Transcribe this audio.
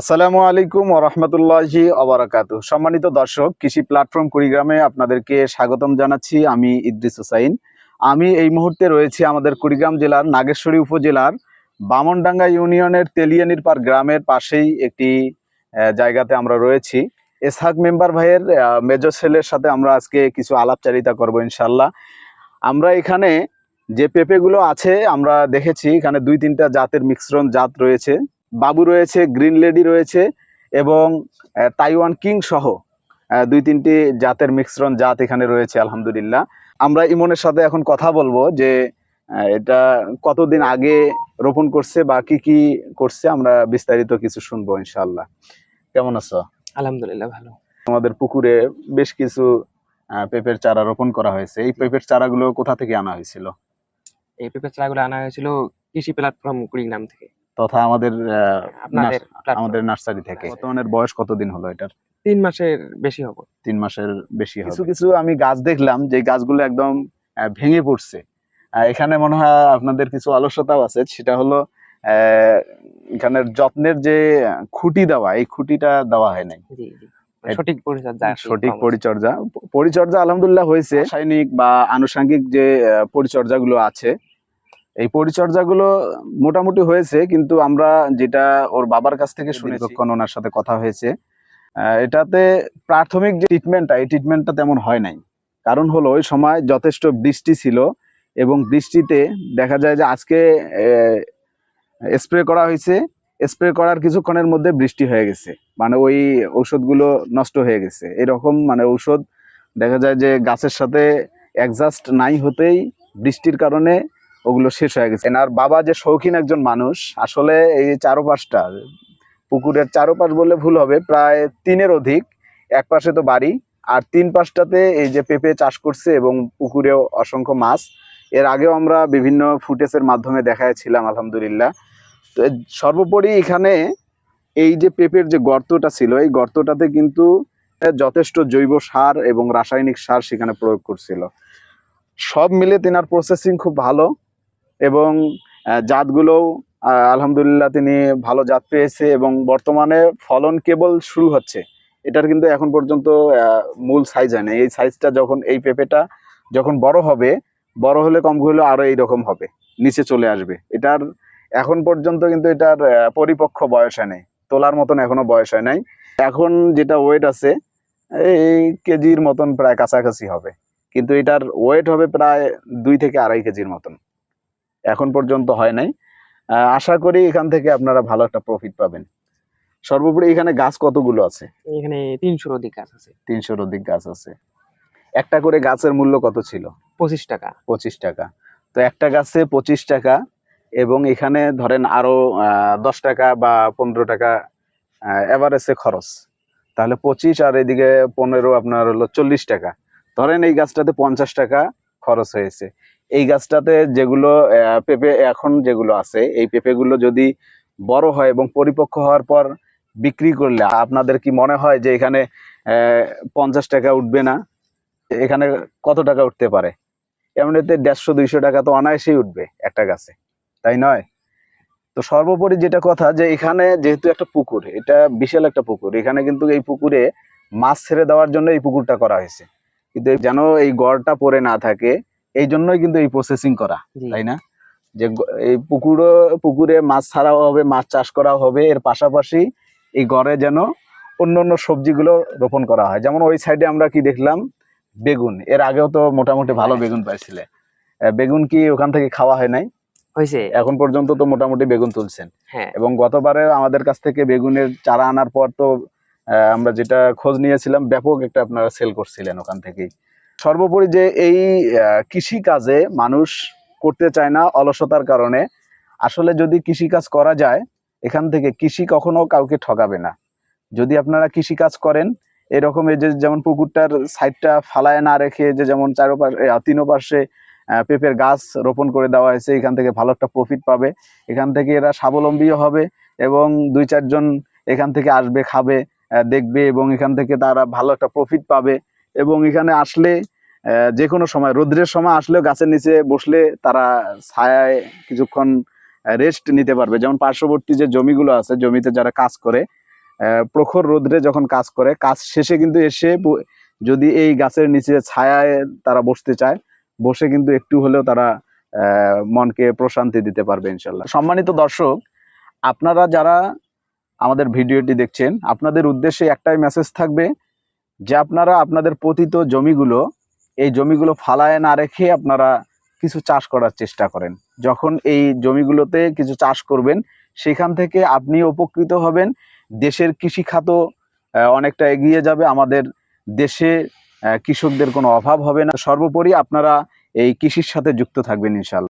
আসসালামু আলাইকুম ওরহমতুল্লাহি অবরাকাতু সম্মানিত দর্শক, কৃষি প্ল্যাটফর্ম কুড়িগ্রামে আপনাদেরকে স্বাগতম জানাচ্ছি। আমি ইদ্রিস হুসাইন। আমি এই মুহূর্তে রয়েছি আমাদের কুড়িগ্রাম জেলার নাগেশ্বরী উপজেলার বামনডাঙ্গা ইউনিয়নের তেলিয়ানির পার গ্রামের পাশেই একটি জায়গাতে আমরা রয়েছি। এসহাক মেম্বার ভাইয়ের মেজর ছেলের সাথে আমরা আজকে কিছু আলাপচারিতা করব ইনশাল্লাহ আমরা এখানে যে পেঁপেগুলো আছে, আমরা দেখেছি, এখানে দুই তিনটা জাতের মিশ্রণ জাত রয়েছে। বাবু রয়েছে গ্রিন লেডি রয়েছে এবং তাইওয়ান কিং সহ দুই তিনটি জাতের মিশ্রণ জাত এখানে রয়েছে আলহামদুলিল্লাহ। আমরা ইমনের সাথে এখন কথা বলব যে এটা কতদিন আগে রোপণ করছে বা কি কি করছে আমরা বিস্তারিত কিছু শুনব ইনশাল্লাহ কেমন আছো? আলহামদুলিল্লাহ ভালো। আমাদের পুকুরে বেশ কিছু পেঁপের চারা রোপণ করা হয়েছে। এই পেঁপের চারাগুলো কোথা থেকে আনা হয়েছিল? এই পেঁপে চারাগুলো আনা হয়েছিল কৃষি প্ল্যাটফর্ম কুড়িগ্রাম থেকে। তথা আমাদের। আমাদের নার্সারি থেকে। বর্তমানের বয়স কতদিন হলো এটার? তিন মাসের বেশি হবে। তিন মাসের বেশি কিছু কিছু আমি গাছ দেখলাম যে গাছগুলো একদম ভেঙে পড়ছে। এখানে মনে হয় আপনাদের কিছু অলসতাও আছে। সেটা হলো আহ, এখানের যত্নের যে খুঁটি দেওয়া এই খুঁটিটা দেওয়া হয় নাই। সঠিক পরিচর্যা সঠিক পরিচর্যা। পরিচর্যা আলহামদুলিল্লাহ হয়েছে। রাসায়নিক বা আনুষঙ্গিক যে আহ, পরিচর্যাগুলো আছে। এই পরিচর্যাগুলো মোটামুটি হয়েছে কিন্তু আমরা যেটা ওর বাবার কাছ থেকে শুনে যখন ওনার সাথে কথা হয়েছে এটাতে প্রাথমিক যে ট্রিটমেন্টটা এই ট্রিটমেন্টটা তেমন হয় নাই। কারণ হলো ওই সময় যথেষ্ট বৃষ্টি ছিল এবং বৃষ্টিতে দেখা যায় যে আজকে স্প্রে করা হয়েছে স্প্রে করার কিছুক্ষণের মধ্যে বৃষ্টি হয়ে গেছে। মানে ওই ঔষধগুলো নষ্ট হয়ে গেছে। এরকম মানে ঔষধ দেখা যায় যে গাছের সাথে অ্যাডজাস্ট নাই হতেই বৃষ্টির কারণে ওগুলো শেষ হয়ে গেছে। এনার বাবা যে শৌখিন একজন মানুষ, আসলে এই চারোপাশটা, পুকুরের চারোপাশ বললে ভুল হবে, প্রায় তিনের অধিক। এক পাশে তো বাড়ি, আর তিন পাশটাতে এই যে পেঁপে চাষ করছে এবং পুকুরেও অসংখ্য মাছ। এর আগেও আমরা বিভিন্ন ফুটেজের মাধ্যমে দেখাইছিলাম, আলহামদুলিল্লাহ। তো সর্বোপরি এখানে এই যে পেঁপের যে গর্তটা ছিল, এই গর্তটাতে কিন্তু যথেষ্ট জৈব সার এবং রাসায়নিক সার সেখানে প্রয়োগ করছিল। সব মিলে তেনার প্রসেসিং খুব ভালো। এবং জাতগুলোও আলহামদুলিল্লাহ তিনি ভালো জাত পেয়েছে এবং বর্তমানে ফলন কেবল শুরু হচ্ছে। এটার কিন্তু এখন পর্যন্ত মূল সাইজ হয় এই সাইজটা যখন, এই পেঁপেটা যখন বড় হবে, বড় হলে কম হলে আরও এইরকম হবে, নিচে চলে আসবে। এটার এখন পর্যন্ত কিন্তু এটার পরিপক্ক বয়স হয় তোলার মতন এখনও বয়স হয় নাই। এখন যেটা ওয়েট আছে, এই কেজির মতন প্রায় কাছাকাছি হবে। কিন্তু এটার ওয়েট হবে প্রায় দুই থেকে আড়াই কেজির মতন। এখন পর্যন্ত হয় নাই। আশা করি এখান থেকে আপনারা ভালো একটা প্রফিট পাবেন। সর্বোপরি এখানে গাছ কতগুলো আছে? এখানে তিনশোর অধিক গাছ আছে। তিনশোর অধিক গাছ আছে। একটা করে গাছের মূল্য কত ছিল? পঁচিশ টাকা। পঁচিশ টাকা। তো একটা গাছে পঁচিশ টাকা এবং এখানে ধরেন আরও দশ টাকা বা পনেরো টাকা এভারেজে খরচ। তাহলে পঁচিশ আর এদিকে পনেরো আপনার হলো চল্লিশ টাকা। ধরেন এই গাছটাতে পঞ্চাশ টাকা খরচ হয়েছে। এই গাছটাতে যেগুলো পেঁপে এখন যেগুলো আছে, এই পেঁপেগুলো যদি বড় হয় এবং পরিপক্ক হওয়ার পর বিক্রি করলে আপনাদের কি মনে হয় যে এখানে পঞ্চাশ টাকা উঠবে না? এখানে কত টাকা উঠতে পারে? এমনিতে দেড়শো, দুইশো টাকা তো অনায়াসেই উঠবে একটা গাছে, তাই নয়? তো সর্বোপরি যেটা কথা যে এখানে যেহেতু একটা পুকুর, এটা বিশাল একটা পুকুর, এখানে কিন্তু এই পুকুরে মাছ ছেড়ে দেওয়ার জন্য এই পুকুরটা করা হয়েছে। কিন্তু যেন এই গড়টা পরে না থাকে এই জন্যই কিন্তু এই প্রসেসিং করা তাই না? যে এই পুকুরও পুকুরে মাছ ছাড়াও হবে মাছ চাষ করা হবে এর পাশাপাশি এই গড়ে যেন অন্য অন্য সবজিগুলো রোপণ করা হয়। যেমন ওই সাইডে আমরা কি দেখলাম? বেগুন এর আগেও তো মোটামুটি ভালো হ্যাঁ। বেগুন পাইছিলে। বেগুন কি ওখান থেকে খাওয়া হয় নাই? হয়েছে এখন পর্যন্ত তো মোটামুটি বেগুন তুলছেন। হ্যাঁ। এবং গতবারে আমাদের কাছ থেকে বেগুনের চারা আনার পর তো আহ, আমরা যেটা খোঁজ নিয়েছিলাম ব্যাপক একটা আপনারা সেল করছিলেন ওখান থেকেই। সর্বোপরি যে এই কৃষি কাজে মানুষ করতে চায় না অলসতার কারণে আসলে যদি কৃষি কাজ করা যায় এখান থেকে কৃষি কখনো কাউকে ঠকাবে না। যদি আপনারা কৃষি কাজ করেন এরকম এই যে যেমন পুকুরটার সাইডটা ফালায় না রেখে যে যেমন চারোপাশে তিনো পাশে আহ, পেঁপের গাছ রোপণ করে দেওয়া হয়েছে এখান থেকে ভালো একটা প্রফিট পাবে। এখান থেকে এরা স্বাবলম্বীও হবে এবং দুই চারজন এখান থেকে আসবে খাবে দেখবে এবং এখান থেকে তারা ভালো একটা প্রফিট পাবে। এবং এখানে আসলে যে কোনো সময়, রোদ্রের সময় আসলেও গাছের নিচে বসলে তারা ছায়ায় কিছুক্ষণ রেস্ট নিতে পারবে। যেমন পার্শ্ববর্তী যে জমিগুলো আছে, জমিতে যারা কাজ করে প্রখর রোদ্রে যখন কাজ করে, কাজ শেষে কিন্তু এসে যদি এই গাছের নিচে ছায়ায় তারা বসতে চায়, বসে কিন্তু একটু হলেও তারা মনকে প্রশান্তি দিতে পারবে ইনশাল্লাহ সম্মানিত দর্শক, আপনারা যারা আমাদের ভিডিওটি দেখছেন, আপনাদের উদ্দেশ্যে একটাই মেসেজ থাকবে যে আপনারা আপনাদের পতিত জমিগুলো এই জমিগুলো ফালায় না রেখে আপনারা কিছু চাষ করার চেষ্টা করেন। যখন এই জমিগুলোতে কিছু চাষ করবেন সেখান থেকে আপনি উপকৃত হবেন। দেশের কৃষি খাত আহ, অনেকটা এগিয়ে যাবে। আমাদের দেশে কৃষকদের কোনো অভাব হবে না। সর্বোপরি আপনারা এই কৃষির সাথে যুক্ত থাকবেন ইনশাল্লাহ